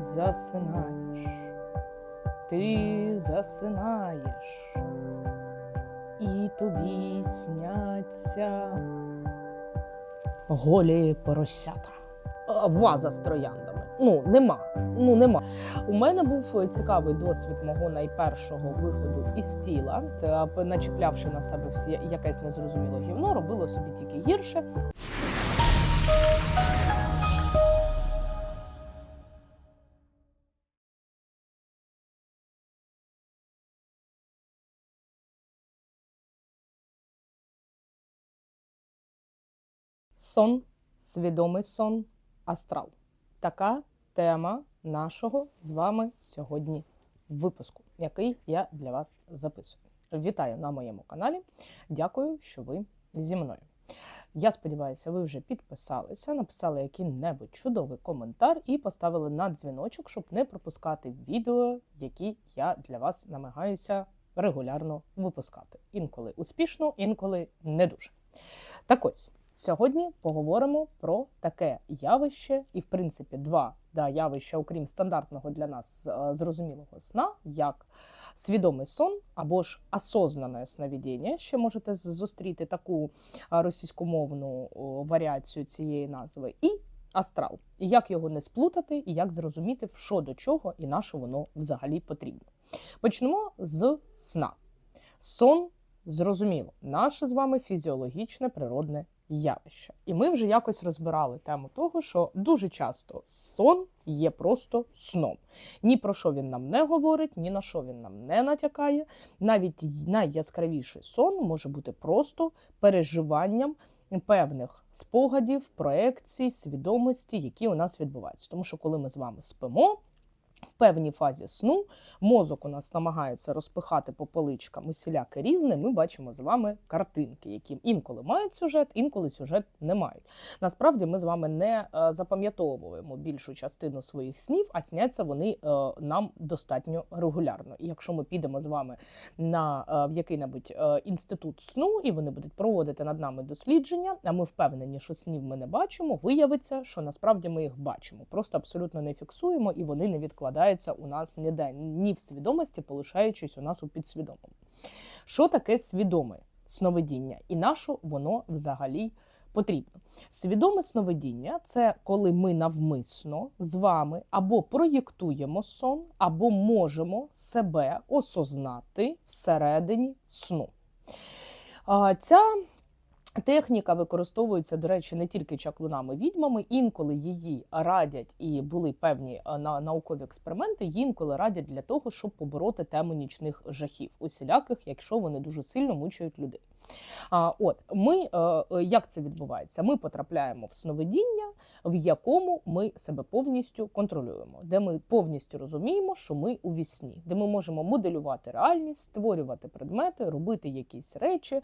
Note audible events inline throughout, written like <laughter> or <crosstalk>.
засинаєш, ти засинаєш, і тобі сняться голі поросята. Ваза з трояндами. Ну, нема. Ну, нема. У мене був цікавий досвід мого найпершого виходу із тіла. Начіплявши на себе якесь незрозуміле гівно, робило собі тільки гірше. Сон, свідомий сон, астрал. Така тема нашого з вами сьогодні випуску, який я для вас записую. Вітаю на моєму каналі. Дякую, що ви зі мною. Я сподіваюся, ви вже підписалися, написали який-небудь чудовий коментар і поставили на дзвіночок, щоб не пропускати відео, які я для вас намагаюся регулярно випускати. Інколи успішно, інколи не дуже. Так ось. Сьогодні поговоримо про таке явище, і в принципі два да, явища, окрім стандартного для нас е, зрозумілого сна, як свідомий сон або ж осознане сновидіння. Ще можете зустріти таку е, російськомовну варіацію цієї назви, і астрал. І як його не сплутати, і як зрозуміти, що до чого і на що воно взагалі потрібно. Почнемо з сна. Сон зрозуміло, наше з вами фізіологічне природне явище. І ми вже якось розбирали тему того, що дуже часто сон є просто сном. Ні про що він нам не говорить, ні на що він нам не натякає. Навіть найяскравіший сон може бути просто переживанням певних спогадів, проекцій, свідомості, які у нас відбуваються. Тому що коли ми з вами спимо. Певній фазі сну мозок у нас намагається розпихати по поличкам усіляке різне. Ми бачимо з вами картинки, які інколи мають сюжет, інколи сюжет не мають. Насправді ми з вами не е, запам'ятовуємо більшу частину своїх снів, а сняться вони е, нам достатньо регулярно. І якщо ми підемо з вами на е, в який-небудь інститут сну, і вони будуть проводити над нами дослідження, а ми впевнені, що снів ми не бачимо, виявиться, що насправді ми їх бачимо. Просто абсолютно не фіксуємо, і вони не відкладаються у нас ніде, ні в свідомості, полишаючись у нас у підсвідомому. Що таке свідоме сновидіння? І на що воно взагалі потрібно? Свідоме сновидіння це коли ми навмисно з вами або проєктуємо сон, або можемо себе осознати всередині сну. Ця Техніка використовується, до речі, не тільки чаклунами відьмами. Інколи її радять, і були певні е, на наукові експерименти. її Інколи радять для того, щоб побороти тему нічних жахів, усіляких, якщо вони дуже сильно мучають людей. От ми е, е, як це відбувається? Ми потрапляємо в сновидіння, в якому ми себе повністю контролюємо, де ми повністю розуміємо, що ми у вісні, де ми можемо моделювати реальність, створювати предмети, робити якісь речі, е,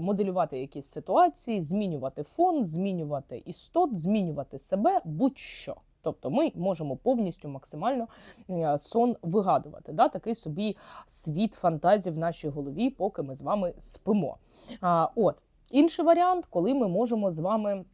моделювати якісь ситуації, змінювати фон, змінювати істот, змінювати себе, будь-що. Тобто ми можемо повністю максимально е, сон вигадувати, да? такий собі світ фантазій в нашій голові, поки ми з вами спимо. А, от інший варіант, коли ми можемо з вами.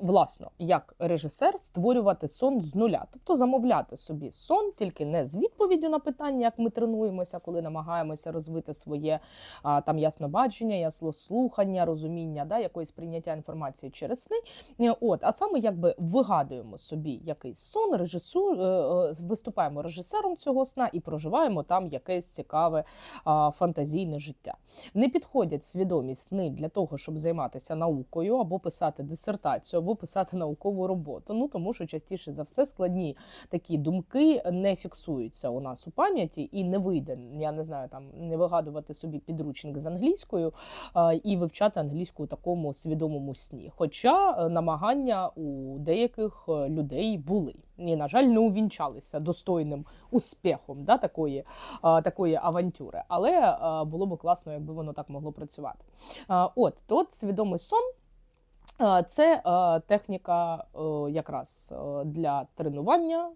Власно, як режисер створювати сон з нуля, тобто замовляти собі сон, тільки не з відповіддю на питання, як ми тренуємося, коли намагаємося розвити своє а, там яснобачення, яслослухання, розуміння, да, якоїсь прийняття інформації через сни. Е, От, а саме якби вигадуємо собі якийсь сон, режису, е, е, виступаємо режисером цього сна і проживаємо там якесь цікаве а, фантазійне життя. Не підходять свідомі сни для того, щоб займатися наукою або писати дисертацію, або писати наукову роботу. Ну тому що частіше за все складні такі думки не фіксуються у нас у пам'яті, і не вийде. Я не знаю, там не вигадувати собі підручник з англійською і вивчати англійську у такому свідомому сні. Хоча е, намагання у деяких е, людей були. І, на жаль, не увінчалися достойним успіхом да, такої, такої авантюри. Але було б класно, якби воно так могло працювати. От, то от свідомий сон. Це техніка якраз для тренування,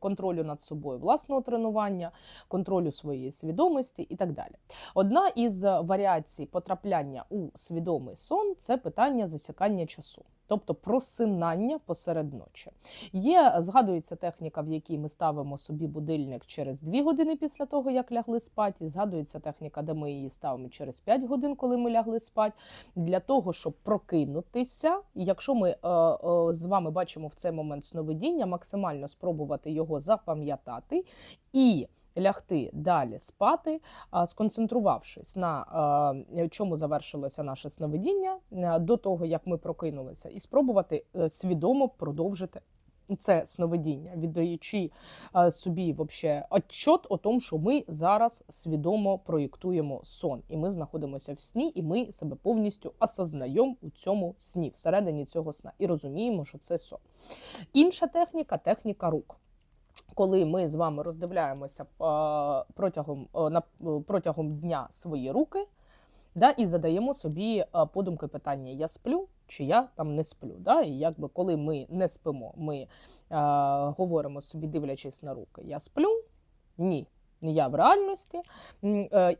контролю над собою, власного тренування, контролю своєї свідомості і так далі. Одна із варіацій потрапляння у свідомий сон це питання засікання часу. Тобто просинання посеред ночі. Є згадується техніка, в якій ми ставимо собі будильник через 2 години після того, як лягли спати. Згадується техніка, де ми її ставимо через 5 годин, коли ми лягли спати, для того, щоб прокинутися. Якщо ми е, е, з вами бачимо в цей момент сновидіння, максимально спробувати його запам'ятати і лягти далі спати, сконцентрувавшись на чому завершилося наше сновидіння до того, як ми прокинулися, і спробувати е, свідомо продовжити. Це сновидіння, віддаючи собі вообще отчот о тому, що ми зараз свідомо проєктуємо сон, і ми знаходимося в сні, і ми себе повністю осознаємо у цьому сні, всередині цього сна, і розуміємо, що це сон. Інша техніка техніка рук. Коли ми з вами роздивляємося е, протягом, е, е, протягом дня свої руки, да, і задаємо собі подумки питання: я сплю чи я там не сплю. Да? І якби коли ми не спимо, ми е, говоримо собі, дивлячись на руки, я сплю? Ні. Я в реальності,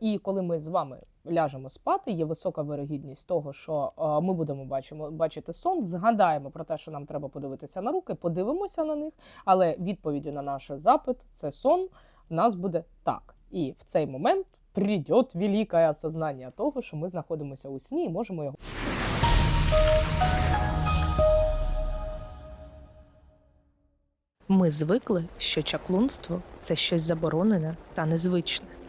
і коли ми з вами ляжемо спати, є висока вирогідність того, що е, ми будемо бачимо, бачити сон, згадаємо про те, що нам треба подивитися на руки, подивимося на них, але відповіддю на наш запит це сон. У нас буде так. І в цей момент прийде велике осознання того, що ми знаходимося у сні і можемо його. Ми звикли, що чаклунство це щось заборонене та незвичне.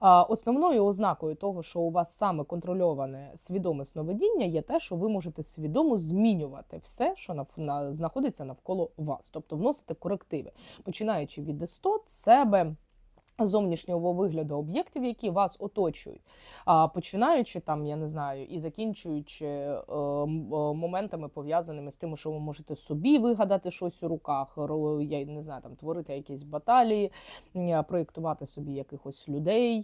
Основною ознакою того, що у вас саме контрольоване свідоме сновидіння, є те, що ви можете свідомо змінювати все, що знаходиться навколо вас, тобто вносити корективи, починаючи від істот, себе. Зовнішнього вигляду об'єктів, які вас оточують, починаючи там, я не знаю, і закінчуючи е, е, моментами пов'язаними з тим, що ви можете собі вигадати щось у руках, я не знаю, там творити якісь баталії, проєктувати собі якихось людей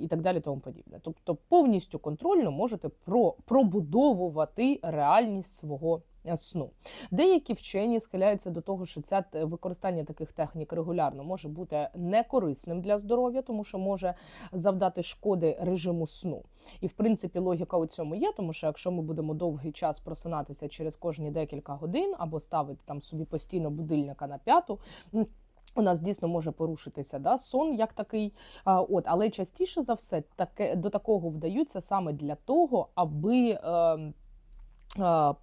і так далі, тому подібне. Тобто повністю контрольно можете про, пробудовувати реальність свого сну. Деякі вчені схиляються до того, що ця використання таких технік регулярно може бути некорисним для здоров'я, тому що може завдати шкоди режиму сну. І в принципі логіка у цьому є, тому що якщо ми будемо довгий час просинатися через кожні декілька годин або ставити там собі постійно будильника на п'яту. у нас дійсно може порушитися да, сон як такий. А, от, але частіше за все таке, до такого вдаються саме для того, аби. Е,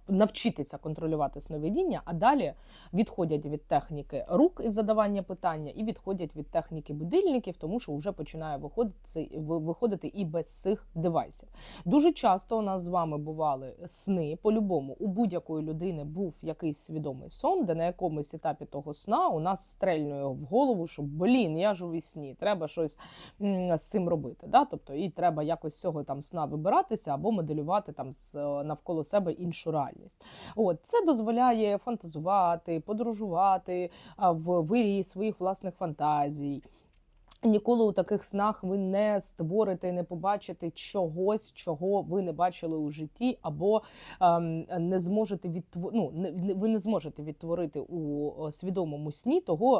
Навчитися контролювати сновидіння, а далі відходять від техніки рук із задавання питання і відходять від техніки будильників, тому що вже починає виходити, виходити і без цих девайсів. Дуже часто у нас з вами бували сни. По-любому, у будь-якої людини був якийсь свідомий сон, де на якомусь етапі того сна у нас стрельнує в голову, що блін, я ж у вісні, треба щось з цим робити. Да? Тобто, і треба якось з цього там сна вибиратися або моделювати там навколо себе іншу реальність. От це дозволяє фантазувати, подорожувати в вирії своїх власних фантазій. Ніколи у таких снах ви не створите, не побачите чогось, чого ви не бачили у житті, або ем, не зможете відтво... ну, не, не- ви не зможете відтворити у е, свідомому сні того,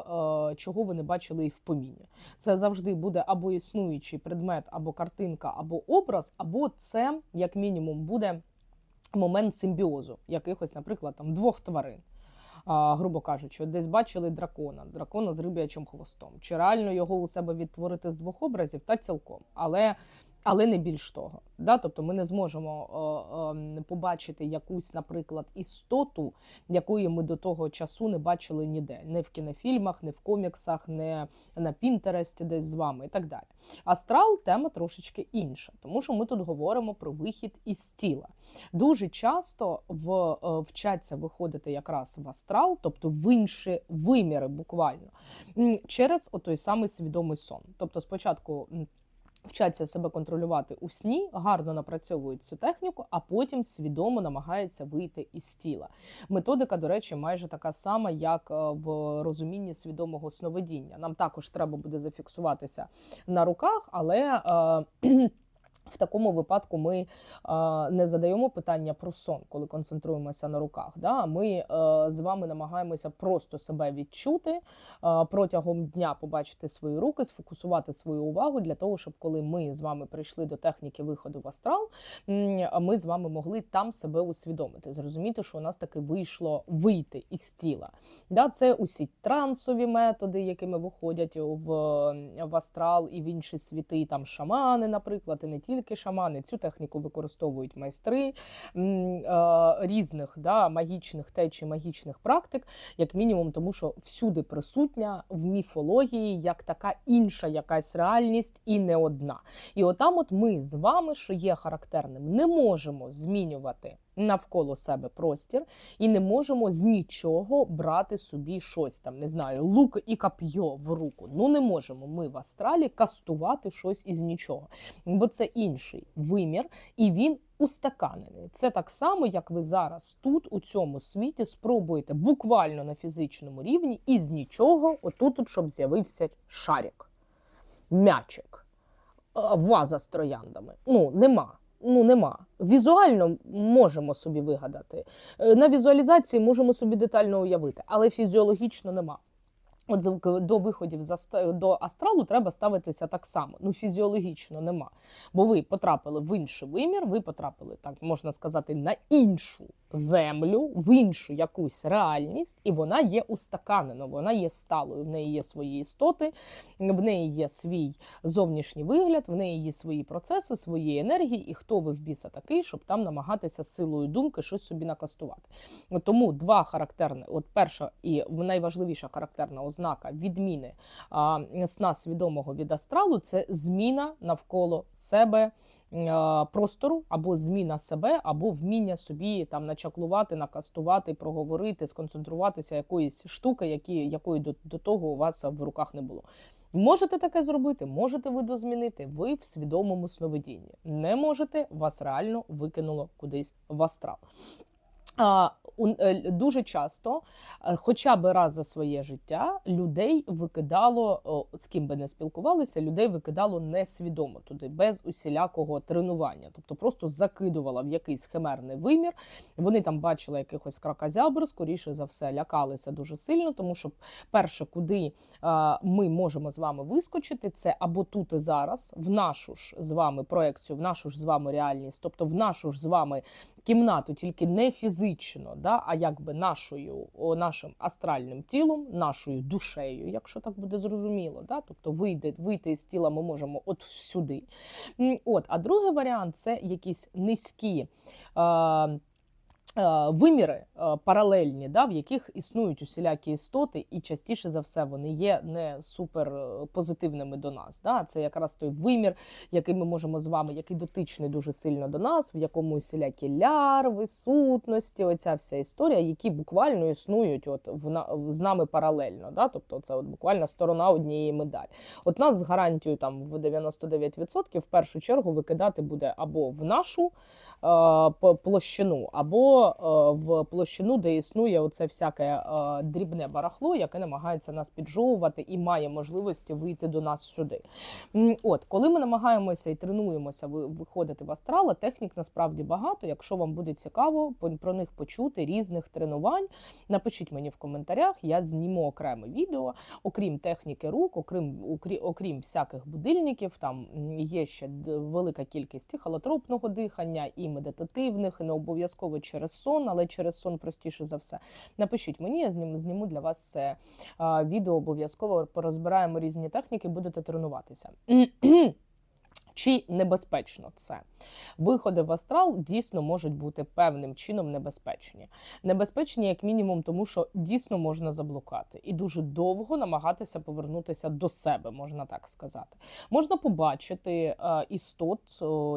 е, чого ви не бачили і в поміні. Це завжди буде або існуючий предмет, або картинка, або образ, або це, як мінімум, буде момент симбіозу якихось, наприклад, там двох тварин. А, грубо кажучи, десь бачили дракона, дракона з риб'ячим хвостом. Чи реально його у себе відтворити з двох образів? Та цілком. Але але не більш того. Да? Тобто ми не зможемо е, е, побачити якусь, наприклад, істоту, якої ми до того часу не бачили ніде, не в кінофільмах, не в коміксах, не на Пінтересті, десь з вами і так далі. Астрал тема трошечки інша, тому що ми тут говоримо про вихід із тіла. Дуже часто в, е, вчаться виходити якраз в астрал, тобто в інші виміри, буквально через отой самий свідомий сон. Тобто, спочатку. Вчаться себе контролювати у сні, гарно напрацьовують цю техніку, а потім свідомо намагаються вийти із тіла. Методика, до речі, майже така сама, як е, в розумінні свідомого сновидіння. Нам також треба буде зафіксуватися на руках, але е, в такому випадку ми е, не задаємо питання про сон, коли концентруємося на руках. Да? Ми е, з вами намагаємося просто себе відчути е, протягом дня побачити свої руки, сфокусувати свою увагу для того, щоб коли ми з вами прийшли до техніки виходу в астрал, ми з вами могли там себе усвідомити, зрозуміти, що у нас таки вийшло вийти із тіла. Да, це усі трансові методи, якими виходять в, в астрал і в інші світи, там шамани, наприклад, і не тільки шамани. Цю техніку використовують майстри е, різних да, магічних течій, магічних практик, як мінімум, тому що всюди присутня в міфології як така інша якась реальність і не одна. І отам, от ми з вами, що є характерним, не можемо змінювати навколо себе простір і не можемо з нічого брати собі щось там, не знаю, лук і кап'йо в руку. Ну не можемо ми в астралі кастувати щось із нічого, бо це інший вимір, і він устаканений. Це так само, як ви зараз тут, у цьому світі, спробуєте буквально на фізичному рівні із нічого, отут, от, щоб з'явився шарик, м'ячик, ваза з трояндами. Ну, нема. Ну, нема. Візуально можемо собі вигадати. Е, На візуалізації можемо собі детально уявити, але фізіологічно нема. От до виходів до астралу треба ставитися так само. Ну, фізіологічно нема. Бо ви потрапили в інший вимір, ви потрапили, так можна сказати, на іншу землю, в іншу якусь реальність, і вона є устаканена, вона є сталою. В неї є свої істоти, в неї є свій зовнішній вигляд, в неї є свої процеси, свої енергії, і хто ви в біса такий, щоб там намагатися силою думки щось собі накастувати. Тому два характерні, от перша і найважливіша характерна ознака відміни а, сна свідомого від астралу це зміна навколо себе. Простору або зміна себе, або вміння собі там начаклувати, накастувати, проговорити, сконцентруватися якоїсь штуки, які, якої до, до того у вас в руках не було. Можете таке зробити, можете ви дозмінити, ви в свідомому сновидінні. Не можете, вас реально викинуло кудись в астрал. А, дуже часто, е, хоча б раз за своє життя, людей викидало, з ким би не спілкувалися, людей викидало несвідомо туди, без усілякого тренування. Тобто просто закидувала в якийсь химерний вимір. Вони там бачили якихось кракозябр, скоріше за все, лякалися дуже сильно, тому що перше, куди е, ми можемо з вами вискочити, це або тут і зараз, в нашу ж з вами проекцію, в нашу ж з вами реальність, тобто в нашу ж з вами кімнату, тільки не фізично, да, а якби нашою, нашим астральним тілом, нашою душею, якщо так буде зрозуміло. Да? Тобто вийде, вийти з тіла ми можемо от сюди. От, а другий варіант це якісь низькі. Е, Виміри е, паралельні, да, в яких існують усілякі істоти, і частіше за все вони є не супер е, позитивними до нас. Да? Це якраз той вимір, який ми можемо з вами, який дотичний дуже сильно до нас, в якому усілякі лярви, сутності, оця вся історія, які буквально існують от в з нами паралельно. Да? Тобто це от буквально сторона однієї медалі. От нас з гарантією там в 99% в першу чергу викидати буде або в нашу е, площину, або е, в площину, де існує оце всяке е, дрібне барахло, яке намагається нас піджовувати і має можливості вийти до нас сюди. От, коли ми намагаємося і тренуємося виходити в астрала, технік насправді багато. Якщо вам буде цікаво про них почути різних тренувань, напишіть мені в коментарях, я зніму окреме відео. Окрім техніки рук, окрім окрі- окрім всяких будильників, там є ще велика кількість і холотропного дихання, і медитативних, і не обов'язково через сон, але через сон простіше за все. Напишіть мені, я зніму, зніму для вас це відео. Обов'язково порозбираємо різні техніки, будете тренуватися. <clears throat> Чи небезпечно це? Виходи в астрал дійсно можуть бути певним чином небезпечні. Небезпечні, як мінімум, тому що дійсно можна заблукати і дуже довго намагатися повернутися до себе, можна так сказати. Можна побачити е, істот,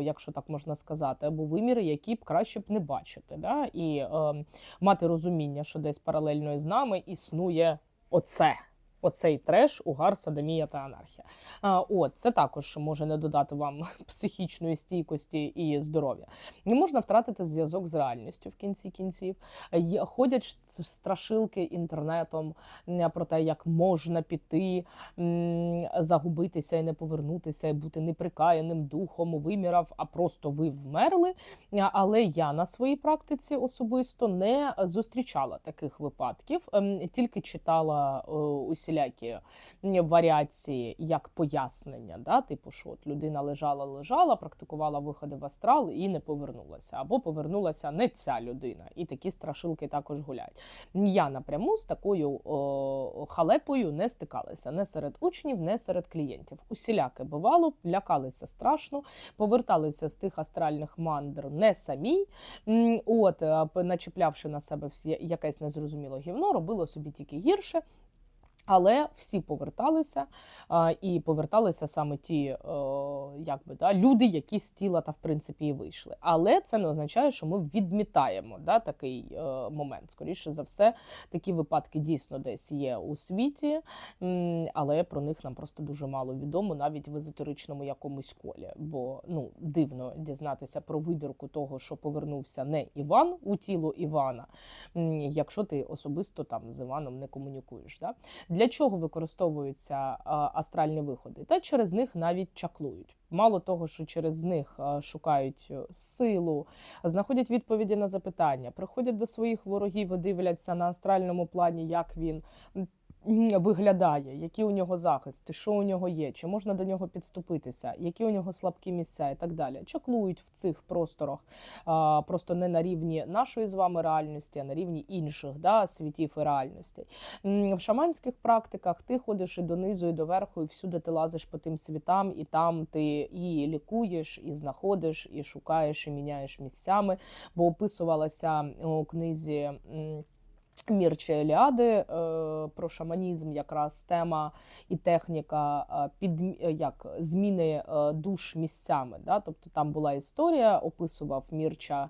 якщо так можна сказати, або виміри, які б краще б не бачити, да? і е, мати розуміння, що десь паралельно із нами існує оце. Оцей треш, угар, садомія та анархія. А, От це також може не додати вам <laughs> психічної стійкості і здоров'я. Не можна втратити зв'язок з реальністю в кінці кінців. Ходять страшилки інтернетом про те, як можна піти, загубитися і не повернутися, і бути неприкаяним духом вимірав, а просто ви вмерли. Але я на своїй практиці особисто не зустрічала таких випадків, ем, тільки читала е, усілякі м, варіації як пояснення. Да? Типу, що от людина лежала, лежала, практикувала виходи в астрал і не повернулася, або повернулася не ця людина, і такі страшилки також гуляють. Я напряму з такою о, халепою не стикалася не серед учнів, не серед клієнтів. Усіляке бувало, лякалися страшно, поверталися з тих астральних мандр не самі. От, е, начіплявши на себе якесь незрозуміло гівно, робило собі тільки гірше. Але всі поверталися, а, і поверталися саме ті е, якби, да, люди, які з тіла та в принципі і вийшли. Але це не означає, що ми відмітаємо да, такий е, момент. Скоріше за все, такі випадки дійсно десь є у світі, але про них нам просто дуже мало відомо, навіть в езотеричному якомусь колі. Бо ну дивно дізнатися про вибірку того, що повернувся не Іван у тіло Івана, якщо ти особисто там з Іваном не комунікуєш. Да? Для чого використовуються астральні виходи? Та через них навіть чаклують. Мало того, що через них шукають е, силу, знаходять відповіді на запитання, приходять до своїх ворогів і дивляться на астральному плані, як він. Виглядає, які у нього захисти, що у нього є, чи можна до нього підступитися, які у нього слабкі місця і так далі. Чаклують в цих просторах а, просто не на рівні нашої з вами реальності, а на рівні інших да, світів і реальностей. В шаманських практиках ти ходиш і донизу, і доверху, і всюди ти лазиш по тим світам, і там ти і лікуєш, і знаходиш, і шукаєш, і міняєш місцями. Бо описувалася у книзі. Мірча Еліади е, про шаманізм, якраз тема і техніка е, під е, як зміни душ місцями. Да? Тобто там була історія, описував Мірча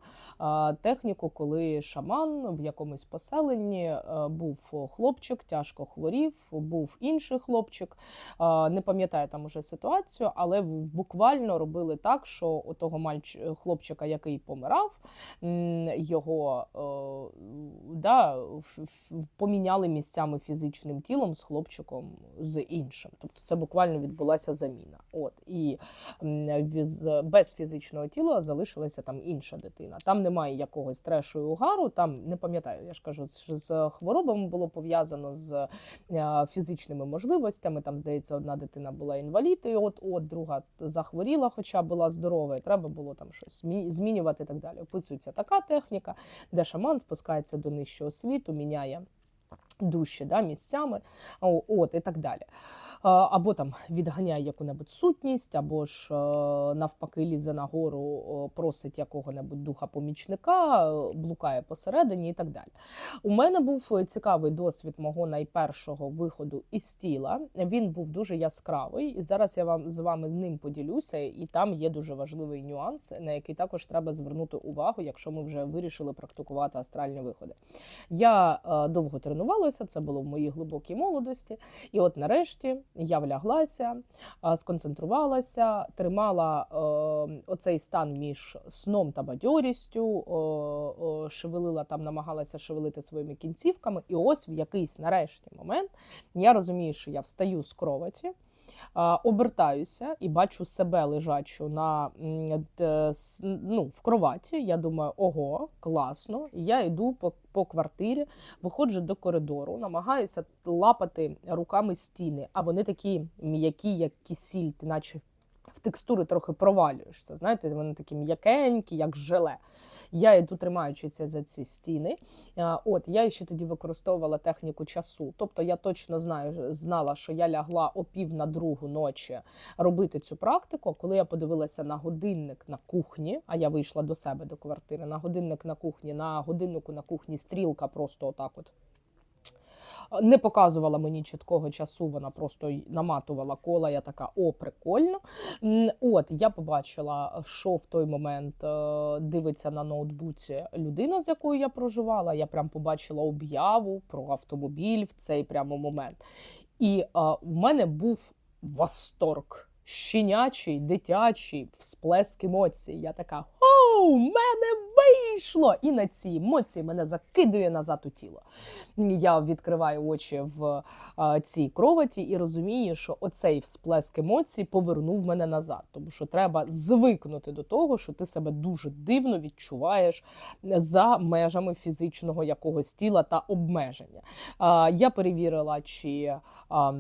техніку, коли шаман в якомусь поселенні був хлопчик, тяжко хворів, був інший хлопчик. Не пам'ятаю там уже ситуацію, але буквально робили так, що у того мальч... хлопчика, який помирав, його да, поміняли місцями фізичним тілом з хлопчиком з іншим. Тобто це буквально відбулася заміна. От і без фізичного тіла залишилася там інша дитина. Там немає якогось трешу і угару. Там не пам'ятаю, я ж кажу, з хворобами було пов'язано з е, фізичними можливостями. Там, здається, одна дитина була інвалід, і от, от друга захворіла, хоча була здорова, і треба було там щось змінювати і так далі. Описується така техніка, де шаман спускається до нижчого світу, міняє душі да, місцями, от і так далі. Або там відганяє яку-небудь сутність, або ж е, навпаки лізе нагору, просить якого-небудь духа помічника, е, блукає посередині і так далі. У мене був е, цікавий досвід мого найпершого виходу із тіла. Він був дуже яскравий, і зараз я вам з вами ним поділюся. І там є дуже важливий нюанс, на який також треба звернути увагу, якщо ми вже вирішили практикувати астральні виходи. Я е, довго тренувалася, це було в моїй глибокій молодості. І от нарешті я вляглася, сконцентрувалася, тримала е, оцей стан між сном та бадьорістю, шевелила там, намагалася шевелити своїми кінцівками. І ось в якийсь нарешті момент я розумію, що я встаю з кроваті. Обертаюся і бачу себе лежачу на ну, в кроваті. Я думаю, ого, класно. Я йду по, по квартирі, виходжу до коридору, намагаюся лапати руками стіни, а вони такі м'які, як кисіль, ти наче в текстури трохи провалюєшся. Знаєте, вони такі м'якенькі, як желе. Я йду тримаючися за ці стіни. От я ще тоді використовувала техніку часу. Тобто я точно знаю, знала, що я лягла о пів на другу ночі робити цю практику. Коли я подивилася на годинник на кухні, а я вийшла до себе до квартири, на годинник на кухні, на годиннику на кухні стрілка просто отак от. Не показувала мені чіткого часу, вона просто наматувала кола. Я така, о, прикольно. От я побачила, що в той момент е, дивиться на ноутбуці людина, з якою я проживала. Я прям побачила об'яву про автомобіль в цей прямо момент. І е, в мене був восторг. Щенячий, дитячий, всплеск емоцій. Я така: у мене вийшло! І на ці емоції мене закидує назад у тіло. Я відкриваю очі в а, цій кроваті і розумію, що оцей всплеск емоцій повернув мене назад. Тому що треба звикнути до того, що ти себе дуже дивно відчуваєш за межами фізичного якогось тіла та обмеження. А, я перевірила, чи. А,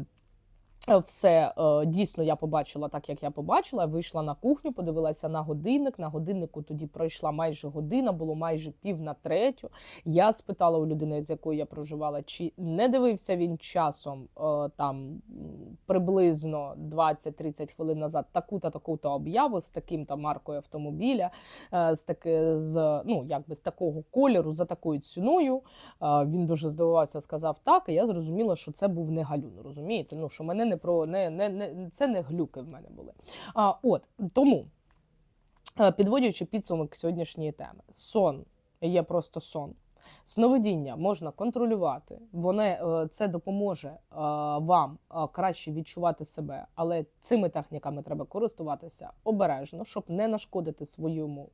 все е, дійсно я побачила так, як я побачила. Вийшла на кухню, подивилася на годинник. На годиннику тоді пройшла майже година, було майже пів на третю. Я спитала у людини, з якою я проживала, чи не дивився він часом е, там приблизно 20-30 хвилин назад таку-то таку-то об'яву з таким-то маркою автомобіля, е, з таки з ну якби з такого кольору за такою ціною. Е, Він дуже здивувався, сказав так. І я зрозуміла, що це був не галюн. Розумієте? Ну що мене не про не, не, не це не глюки в мене були. А от тому, е, підводячи підсумок сьогоднішньої теми, сон є просто сон. Сновидіння можна контролювати, воно е, це допоможе е, вам е, краще відчувати себе, але цими техніками треба користуватися обережно, щоб не нашкодити своєму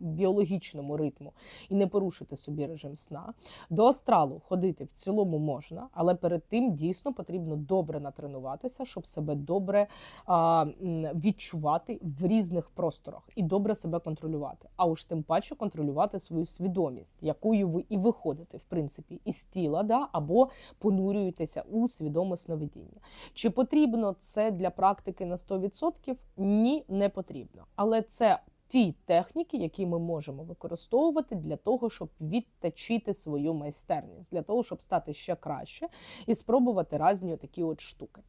біологічному ритму і не порушити собі режим сна. До астралу ходити в цілому можна, але перед тим дійсно потрібно добре натренуватися, щоб себе добре відчувати в різних просторах і добре себе контролювати. А уж тим паче контролювати свою свідомість, якою ви і виходите, в принципі, із тіла, да, або понурюєтеся у свідоме сновидіння. Чи потрібно це для практики на 100%? Ні, не потрібно. Але це ті техніки, які ми можемо використовувати для того, щоб відточити свою майстерність, для того, щоб стати ще краще і спробувати різні такі от штуки.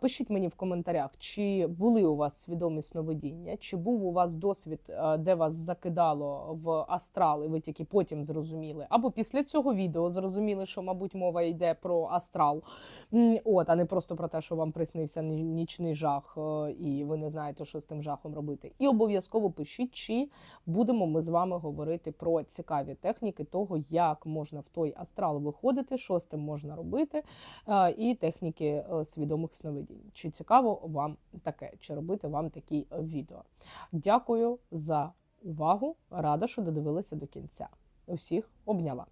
Пишіть мені в коментарях, чи були у вас свідомі сновидіння, чи був у вас досвід, е, де вас закидало в астрал, і ви тільки потім зрозуміли, або після цього відео зрозуміли, що, мабуть, мова йде про астрал, от, а не просто про те, що вам приснився нічний жах, е, і ви не знаєте, що з тим жахом робити. І обов'язково пишіть, чи будемо ми з вами говорити про цікаві техніки того, як можна в той астрал виходити, що з тим можна робити, е, і техніки е, свідомих сновидінь. Чи цікаво вам таке, чи робити вам такі відео? Дякую за увагу. Рада, що додивилися до кінця. Усіх обняла.